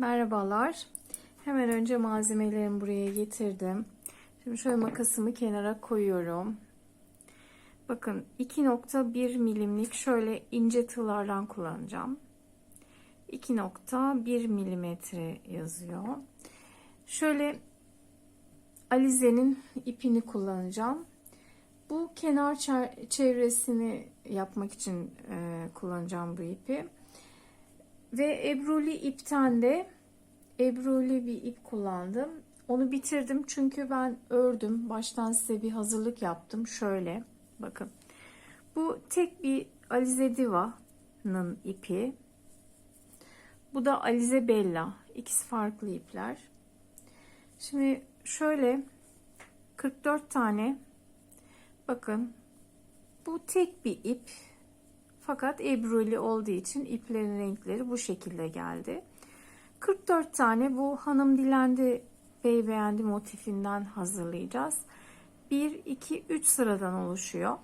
Merhabalar. Hemen önce malzemelerimi buraya getirdim. Şimdi şöyle makasımı kenara koyuyorum. Bakın 2.1 milimlik şöyle ince tığlardan kullanacağım. 2.1 milimetre yazıyor. Şöyle alizenin ipini kullanacağım. Bu kenar çevresini yapmak için e, kullanacağım bu ipi. Ve ebruli ipten de ebruli bir ip kullandım. Onu bitirdim çünkü ben ördüm. Baştan size bir hazırlık yaptım. Şöyle bakın. Bu tek bir Alize Diva'nın ipi. Bu da Alize Bella. İkisi farklı ipler. Şimdi şöyle 44 tane bakın bu tek bir ip fakat ebruli olduğu için iplerin renkleri bu şekilde geldi. 44 tane bu hanım dilendi bey beğendi motifinden hazırlayacağız. 1, 2, 3 sıradan oluşuyor.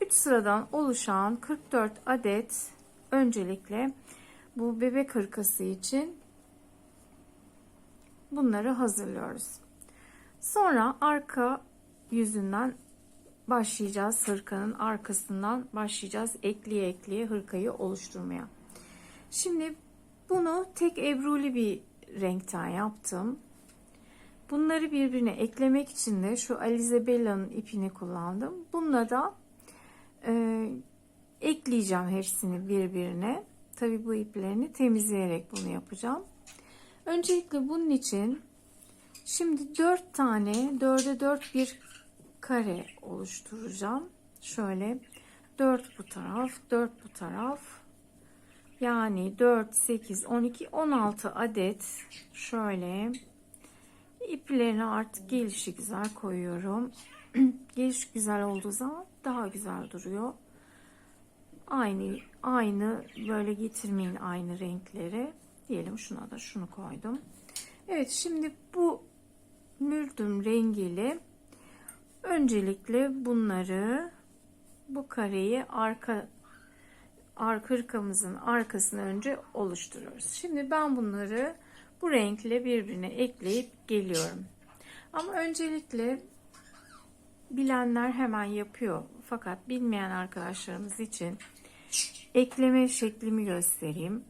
3 sıradan oluşan 44 adet öncelikle bu bebek hırkası için bunları hazırlıyoruz. Sonra arka yüzünden başlayacağız hırkanın arkasından başlayacağız ekleye ekleye hırkayı oluşturmaya. Şimdi bunu tek ebruli bir renkten yaptım. Bunları birbirine eklemek için de şu Alize Bella'nın ipini kullandım. Bununla da e, ekleyeceğim hepsini birbirine. Tabi bu iplerini temizleyerek bunu yapacağım. Öncelikle bunun için şimdi 4 tane 4'e 4 bir kare oluşturacağım. Şöyle 4 bu taraf, 4 bu taraf. Yani 4, 8, 12, 16 adet şöyle iplerini artık gelişi güzel koyuyorum. Geliş güzel olduğu zaman daha güzel duruyor. Aynı aynı böyle getirmeyin aynı renkleri. Diyelim şuna da şunu koydum. Evet şimdi bu mürdüm rengiyle Öncelikle bunları bu kareyi arka arka hırkamızın arkasına önce oluşturuyoruz. Şimdi ben bunları bu renkle birbirine ekleyip geliyorum. Ama öncelikle bilenler hemen yapıyor. Fakat bilmeyen arkadaşlarımız için ekleme şeklimi göstereyim.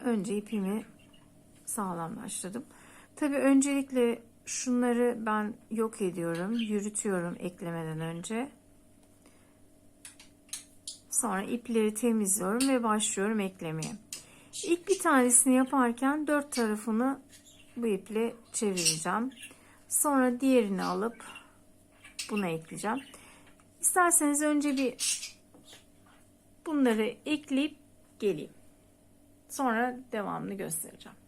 Önce ipimi sağlamlaştırdım. Tabi öncelikle şunları ben yok ediyorum, yürütüyorum eklemeden önce. Sonra ipleri temizliyorum ve başlıyorum eklemeye. İlk bir tanesini yaparken dört tarafını bu iple çevireceğim. Sonra diğerini alıp buna ekleyeceğim. İsterseniz önce bir bunları ekleyip geleyim. Sonra devamını göstereceğim.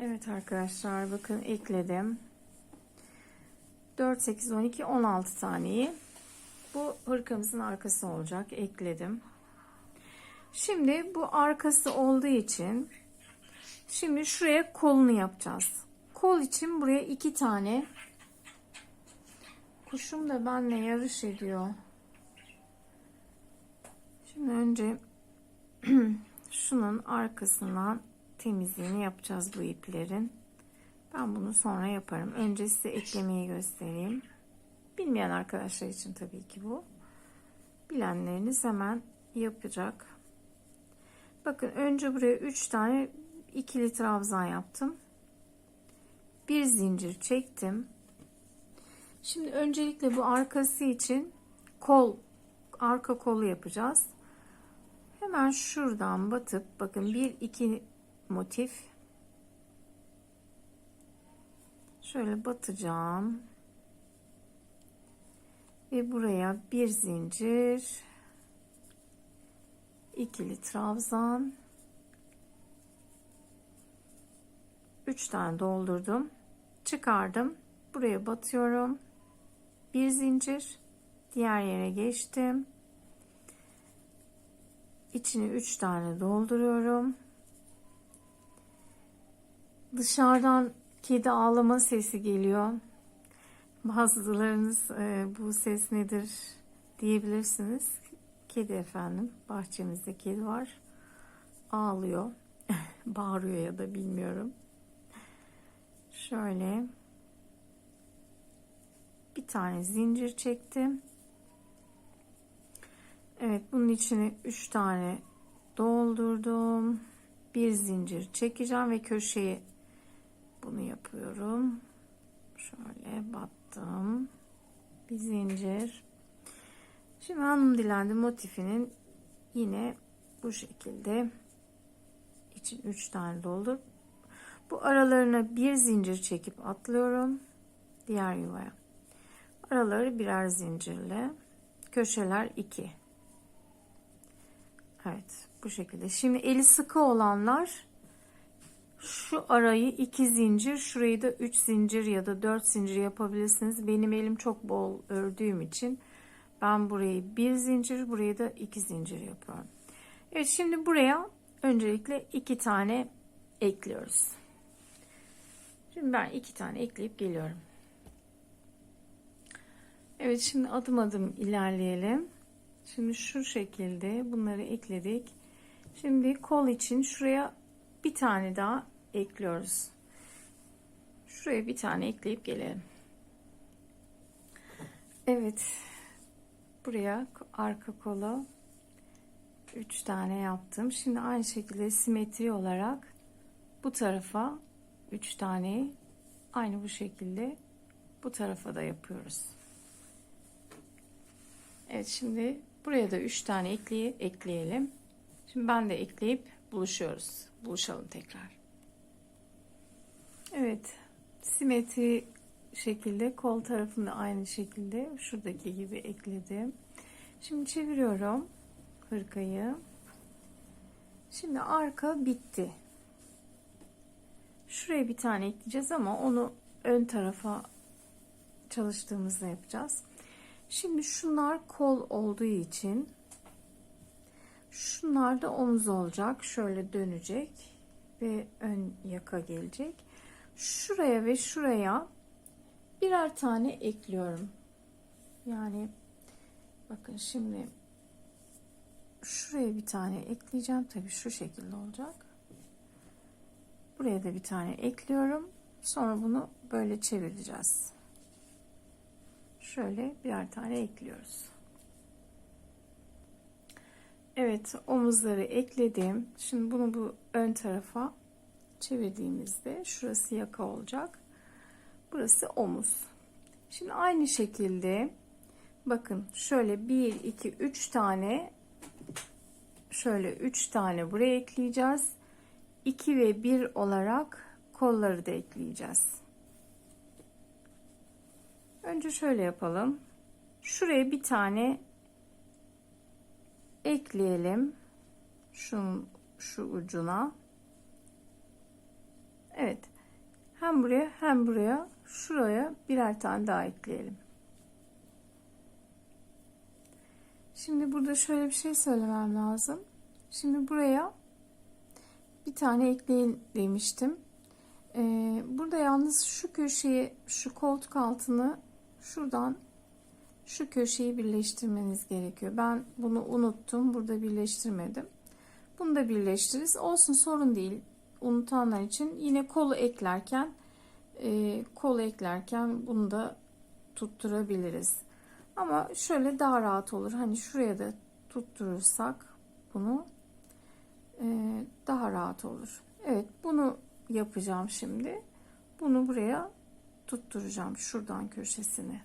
Evet arkadaşlar bakın ekledim. 4, 8, 12, 16 taneyi. Bu hırkamızın arkası olacak. Ekledim. Şimdi bu arkası olduğu için şimdi şuraya kolunu yapacağız. Kol için buraya iki tane kuşum da benle yarış ediyor. Şimdi önce şunun arkasından temizliğini yapacağız bu iplerin. Ben bunu sonra yaparım. Önce size eklemeyi göstereyim. Bilmeyen arkadaşlar için tabii ki bu. Bilenleriniz hemen yapacak. Bakın önce buraya 3 tane ikili trabzan yaptım. Bir zincir çektim. Şimdi öncelikle bu arkası için kol arka kolu yapacağız. Hemen şuradan batıp bakın bir iki motif. Şöyle batacağım. Ve buraya bir zincir ikili trabzan 3 tane doldurdum çıkardım buraya batıyorum. Bir zincir diğer yere geçtim. İçini 3 tane dolduruyorum Dışarıdan kedi ağlama sesi geliyor. Bazılarınız e, bu ses nedir diyebilirsiniz. Kedi efendim. Bahçemizde kedi var. ağlıyor. Bağırıyor ya da bilmiyorum. Şöyle bir tane zincir çektim. Evet bunun içine 3 tane doldurdum. Bir zincir çekeceğim ve köşeye bunu yapıyorum. Şöyle battım. Bir zincir. Şimdi hanım dilendi motifinin yine bu şekilde için 3 tane doldur. Bu aralarına bir zincir çekip atlıyorum. Diğer yuvaya. Araları birer zincirle. Köşeler 2. Evet bu şekilde. Şimdi eli sıkı olanlar şu arayı 2 zincir şurayı da 3 zincir ya da 4 zincir yapabilirsiniz. Benim elim çok bol ördüğüm için ben burayı bir zincir burayı da 2 zincir yapıyorum. Evet şimdi buraya öncelikle 2 tane ekliyoruz. Şimdi ben 2 tane ekleyip geliyorum. Evet şimdi adım adım ilerleyelim. Şimdi şu şekilde bunları ekledik. Şimdi kol için şuraya bir tane daha ekliyoruz. Şuraya bir tane ekleyip gelelim. Evet. Buraya arka kola 3 tane yaptım. Şimdi aynı şekilde simetri olarak bu tarafa 3 tane aynı bu şekilde bu tarafa da yapıyoruz. Evet şimdi buraya da 3 tane ekleye, ekleyelim. Şimdi ben de ekleyip buluşuyoruz. Buluşalım tekrar. Evet. Simetri şekilde kol tarafında aynı şekilde şuradaki gibi ekledim. Şimdi çeviriyorum hırkayı. Şimdi arka bitti. Şuraya bir tane ekleyeceğiz ama onu ön tarafa çalıştığımızda yapacağız. Şimdi şunlar kol olduğu için şunlar da omuz olacak. Şöyle dönecek ve ön yaka gelecek. Şuraya ve şuraya birer tane ekliyorum. Yani bakın şimdi şuraya bir tane ekleyeceğim. Tabii şu şekilde olacak. Buraya da bir tane ekliyorum. Sonra bunu böyle çevireceğiz. Şöyle birer tane ekliyoruz. Evet omuzları ekledim. Şimdi bunu bu ön tarafa çevirdiğimizde şurası yaka olacak. Burası omuz. Şimdi aynı şekilde bakın şöyle 1 2 3 tane şöyle 3 tane buraya ekleyeceğiz. 2 ve 1 olarak kolları da ekleyeceğiz. Önce şöyle yapalım. Şuraya bir tane ekleyelim. Şunun şu ucuna. Evet. Hem buraya hem buraya şuraya birer tane daha ekleyelim. Şimdi burada şöyle bir şey söylemem lazım. Şimdi buraya bir tane ekleyin demiştim. Ee, burada yalnız şu köşeyi, şu koltuk altını şuradan şu köşeyi birleştirmeniz gerekiyor. Ben bunu unuttum. Burada birleştirmedim. Bunu da birleştiririz. Olsun sorun değil. Unutanlar için yine kolu eklerken e, kolu eklerken bunu da tutturabiliriz. Ama şöyle daha rahat olur. Hani şuraya da tutturursak bunu e, daha rahat olur. Evet bunu yapacağım şimdi. Bunu buraya tutturacağım şuradan köşesini.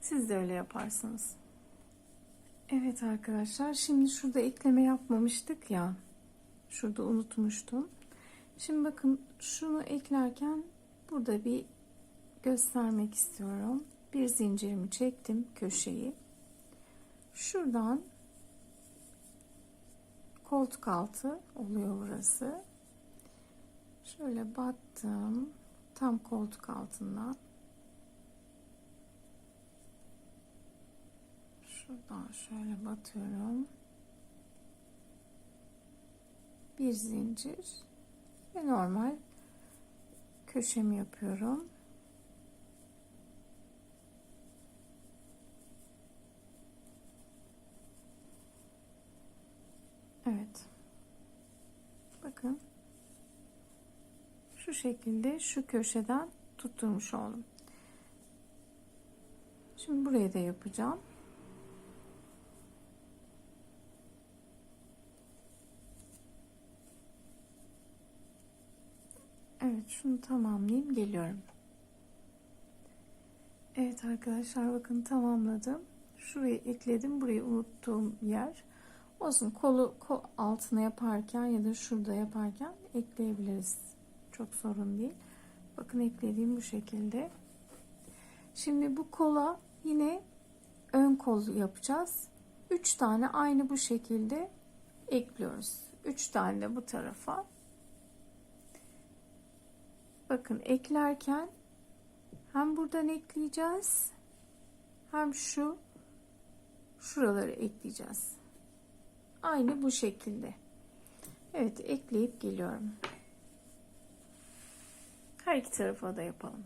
Siz de öyle yaparsınız. Evet arkadaşlar şimdi şurada ekleme yapmamıştık ya. Şurada unutmuştum. Şimdi bakın şunu eklerken burada bir göstermek istiyorum. Bir zincirimi çektim köşeyi. Şuradan koltuk altı oluyor burası. Şöyle battım. Tam koltuk altından Şuradan şöyle batıyorum. Bir zincir ve normal köşemi yapıyorum. Evet. bakın şu şekilde şu köşeden tutturmuş oldum. Şimdi buraya da yapacağım. Evet şunu tamamlayayım geliyorum. Evet arkadaşlar bakın tamamladım. Şurayı ekledim. Burayı unuttuğum yer. Olsun kolu kol altına yaparken ya da şurada yaparken ekleyebiliriz. Çok sorun değil. Bakın eklediğim bu şekilde. Şimdi bu kola yine ön kol yapacağız. 3 tane aynı bu şekilde ekliyoruz. 3 tane de bu tarafa. Bakın eklerken hem buradan ekleyeceğiz hem şu şuraları ekleyeceğiz. Aynı bu şekilde. Evet ekleyip geliyorum. Her iki tarafa da yapalım.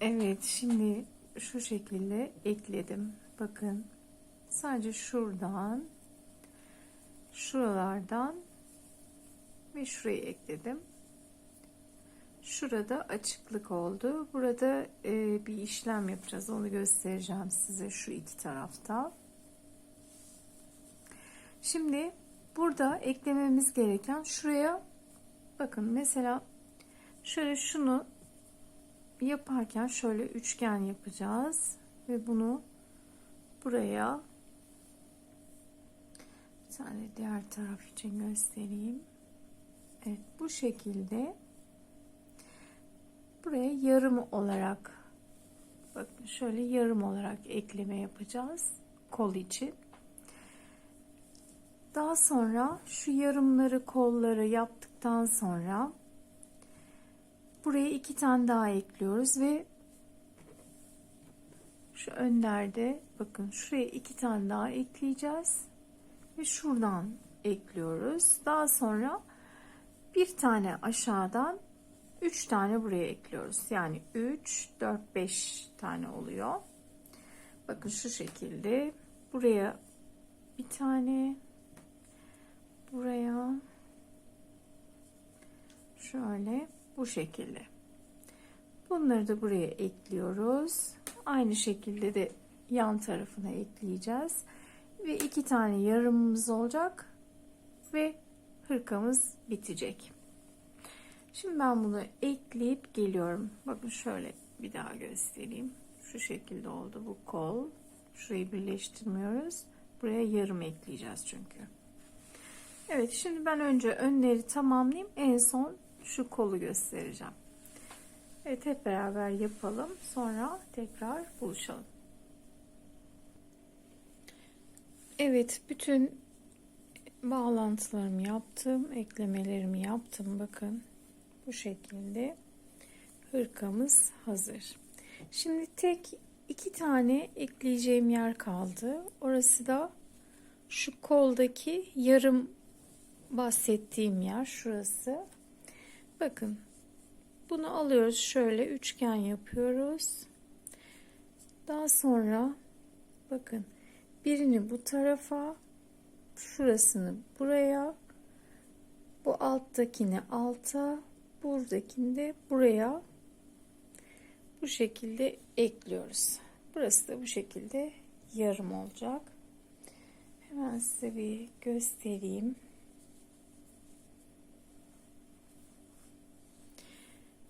Evet şimdi şu şekilde ekledim. Bakın sadece şuradan şuralardan ve şurayı ekledim. Şurada açıklık oldu. Burada e, bir işlem yapacağız. Onu göstereceğim size şu iki tarafta. Şimdi burada eklememiz gereken şuraya bakın mesela şöyle şunu yaparken şöyle üçgen yapacağız ve bunu buraya bir tane diğer taraf için göstereyim. Evet bu şekilde buraya yarım olarak bakın şöyle yarım olarak ekleme yapacağız kol için. Daha sonra şu yarımları kolları yaptıktan sonra buraya iki tane daha ekliyoruz ve şu önlerde bakın şuraya iki tane daha ekleyeceğiz ve şuradan ekliyoruz. Daha sonra bir tane aşağıdan 3 tane buraya ekliyoruz. Yani 3, 4, 5 tane oluyor. Bakın şu şekilde. Buraya bir tane. Buraya. Şöyle bu şekilde. Bunları da buraya ekliyoruz. Aynı şekilde de yan tarafına ekleyeceğiz. Ve iki tane yarımımız olacak. Ve hırkamız bitecek. Şimdi ben bunu ekleyip geliyorum. Bakın şöyle bir daha göstereyim. Şu şekilde oldu bu kol. Şurayı birleştirmiyoruz. Buraya yarım ekleyeceğiz çünkü. Evet şimdi ben önce önleri tamamlayayım. En son şu kolu göstereceğim. Evet hep beraber yapalım. Sonra tekrar buluşalım. Evet bütün bağlantılarımı yaptım. Eklemelerimi yaptım. Bakın bu şekilde hırkamız hazır. Şimdi tek iki tane ekleyeceğim yer kaldı. Orası da şu koldaki yarım bahsettiğim yer şurası. Bakın bunu alıyoruz şöyle üçgen yapıyoruz. Daha sonra bakın birini bu tarafa şurasını buraya bu alttakini alta buradakini de buraya bu şekilde ekliyoruz. Burası da bu şekilde yarım olacak. Hemen size bir göstereyim.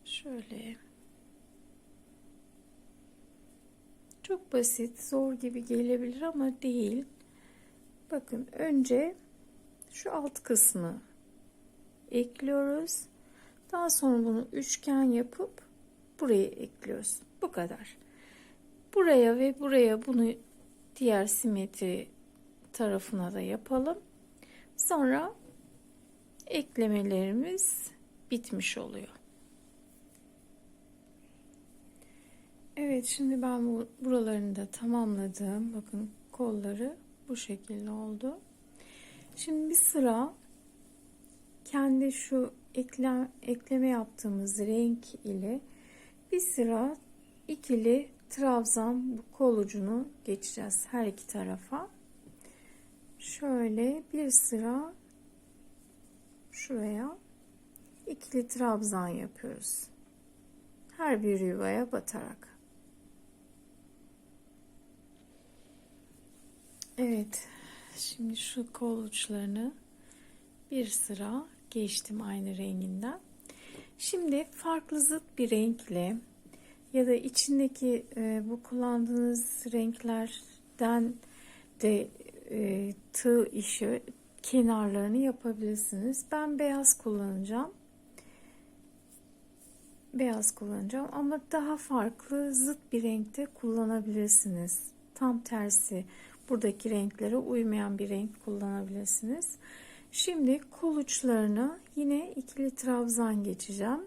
Şöyle. Çok basit, zor gibi gelebilir ama değil. Bakın önce şu alt kısmı ekliyoruz. Daha sonra bunu üçgen yapıp buraya ekliyoruz. Bu kadar. Buraya ve buraya bunu diğer simetri tarafına da yapalım. Sonra eklemelerimiz bitmiş oluyor. Evet şimdi ben bu buralarını da tamamladım. Bakın kolları bu şekilde oldu. Şimdi bir sıra kendi şu ekle, ekleme yaptığımız renk ile bir sıra ikili trabzan bu kol ucunu geçeceğiz her iki tarafa. şöyle bir sıra şuraya ikili trabzan yapıyoruz. Her bir yuvaya batarak. Evet. Şimdi şu kol uçlarını bir sıra geçtim aynı renginden. Şimdi farklı zıt bir renkle ya da içindeki e, bu kullandığınız renklerden de e, tığ işi kenarlarını yapabilirsiniz. Ben beyaz kullanacağım. Beyaz kullanacağım ama daha farklı zıt bir renkte kullanabilirsiniz. Tam tersi buradaki renklere uymayan bir renk kullanabilirsiniz. Şimdi kol uçlarına yine ikili trabzan geçeceğim.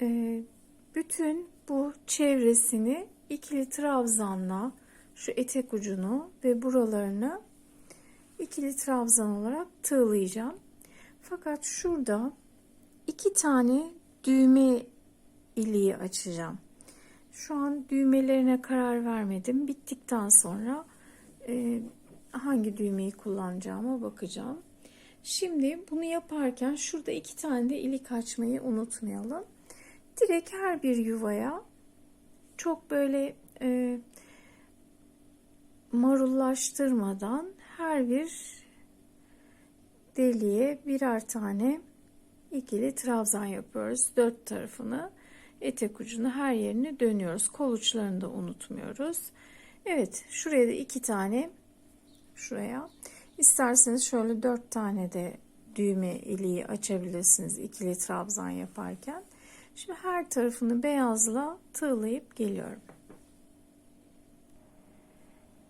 Ee, bütün bu çevresini ikili trabzanla şu etek ucunu ve buralarını ikili trabzan olarak tığlayacağım. Fakat şurada iki tane düğme iliği açacağım. Şu an düğmelerine karar vermedim. Bittikten sonra e, hangi düğmeyi kullanacağıma bakacağım. Şimdi bunu yaparken şurada iki tane de ilik açmayı unutmayalım. Direkt her bir yuvaya çok böyle e, marullaştırmadan her bir deliğe birer tane ikili trabzan yapıyoruz. Dört tarafını etek ucunu her yerini dönüyoruz. Kol uçlarını da unutmuyoruz. Evet şuraya da iki tane şuraya isterseniz şöyle dört tane de düğme iliği açabilirsiniz ikili trabzan yaparken. Şimdi her tarafını beyazla tığlayıp geliyorum.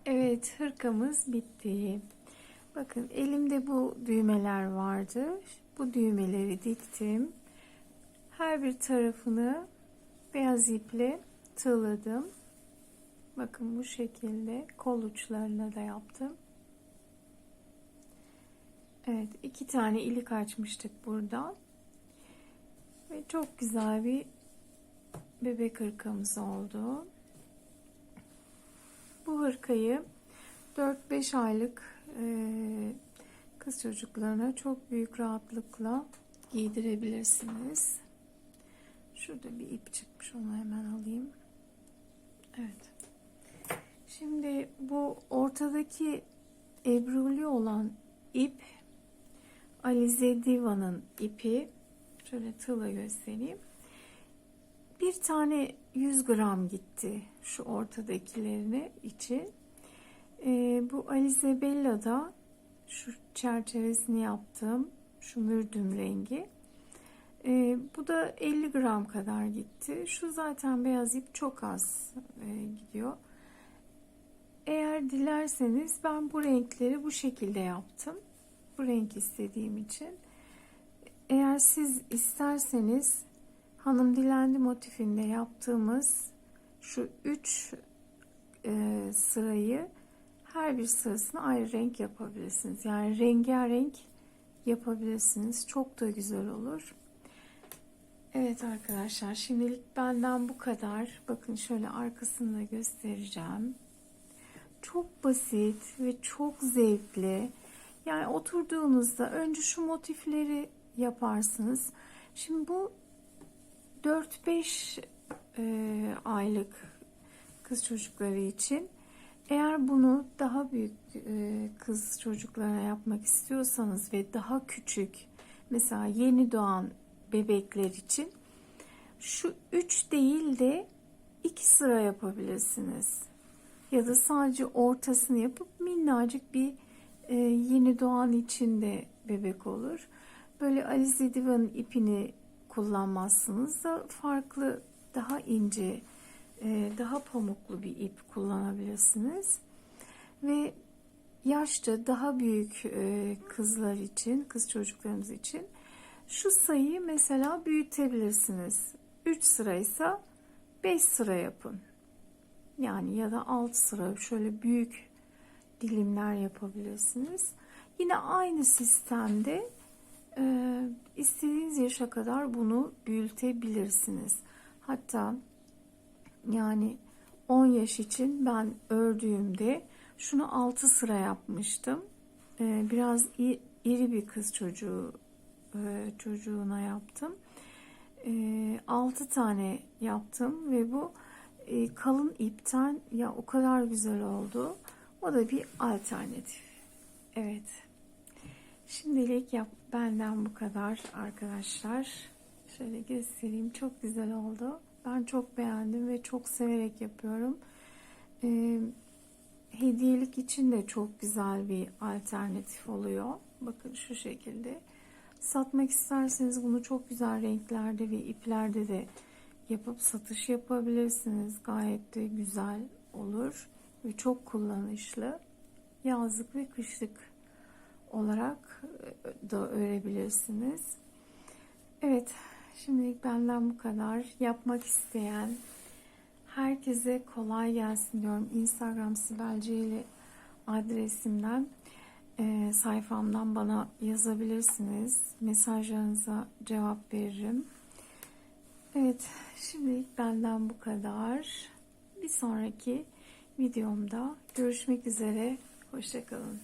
Evet hırkamız bitti. Bakın elimde bu düğmeler vardı. Bu düğmeleri diktim. Her bir tarafını beyaz iple tığladım. Bakın bu şekilde kol uçlarına da yaptım. Evet iki tane ilik açmıştık burada. Ve çok güzel bir bebek hırkamız oldu. Bu hırkayı 4-5 aylık e, kız çocuklarına çok büyük rahatlıkla giydirebilirsiniz. Şurada bir ip çıkmış onu hemen alayım. Evet. Şimdi bu ortadaki ebruli olan ip Alize Diva'nın ipi. Şöyle tığla göstereyim. Bir tane 100 gram gitti şu ortadakilerini için. Ee, bu Alize Bella'da şu çerçevesini yaptım. Şu mürdüm rengi. Ee, bu da 50 gram kadar gitti. Şu zaten beyaz ip çok az e, gidiyor. Eğer dilerseniz ben bu renkleri bu şekilde yaptım. Bu renk istediğim için. Eğer siz isterseniz hanım dilendi motifinde yaptığımız şu 3 e, sırayı her bir sırasını ayrı renk yapabilirsiniz. Yani rengarenk yapabilirsiniz. Çok da güzel olur. Evet arkadaşlar şimdilik benden bu kadar. Bakın şöyle arkasını da göstereceğim. Çok basit ve çok zevkli. Yani oturduğunuzda önce şu motifleri yaparsınız. Şimdi bu 4-5 e, aylık kız çocukları için eğer bunu daha büyük e, kız çocuklara yapmak istiyorsanız ve daha küçük mesela yeni doğan bebekler için şu 3 değil de 2 sıra yapabilirsiniz. Ya da sadece ortasını yapıp minnacık bir e, yeni doğan için de bebek olur. Böyle Alize Diva'nın ipini kullanmazsınız da farklı daha ince e, daha pamuklu bir ip kullanabilirsiniz. Ve yaşça daha büyük e, kızlar için, kız çocuklarımız için şu sayıyı mesela büyütebilirsiniz. 3 sıraysa 5 sıra yapın. Yani ya da 6 sıra şöyle büyük dilimler yapabilirsiniz. Yine aynı sistemde e, istediğiniz yaşa kadar bunu büyütebilirsiniz. Hatta yani 10 yaş için ben ördüğümde şunu 6 sıra yapmıştım. e, biraz iri bir kız çocuğu e, çocuğuna yaptım. 6 tane yaptım ve bu e, kalın ipten ya o kadar güzel oldu. O da bir alternatif. Evet. Şimdilik yap benden bu kadar arkadaşlar. Şöyle göstereyim. Çok güzel oldu. Ben çok beğendim ve çok severek yapıyorum. Ee, hediyelik için de çok güzel bir alternatif oluyor. Bakın şu şekilde. Satmak isterseniz bunu çok güzel renklerde ve iplerde de yapıp satış yapabilirsiniz. Gayet de güzel olur ve çok kullanışlı. Yazlık ve kışlık olarak e, da örebilirsiniz. Evet, şimdilik benden bu kadar. Yapmak isteyen herkese kolay gelsin diyorum. Instagram Sibel Ceyli adresimden e, sayfamdan bana yazabilirsiniz. Mesajlarınıza cevap veririm. Evet, şimdilik benden bu kadar. Bir sonraki videomda görüşmek üzere. Hoşçakalın.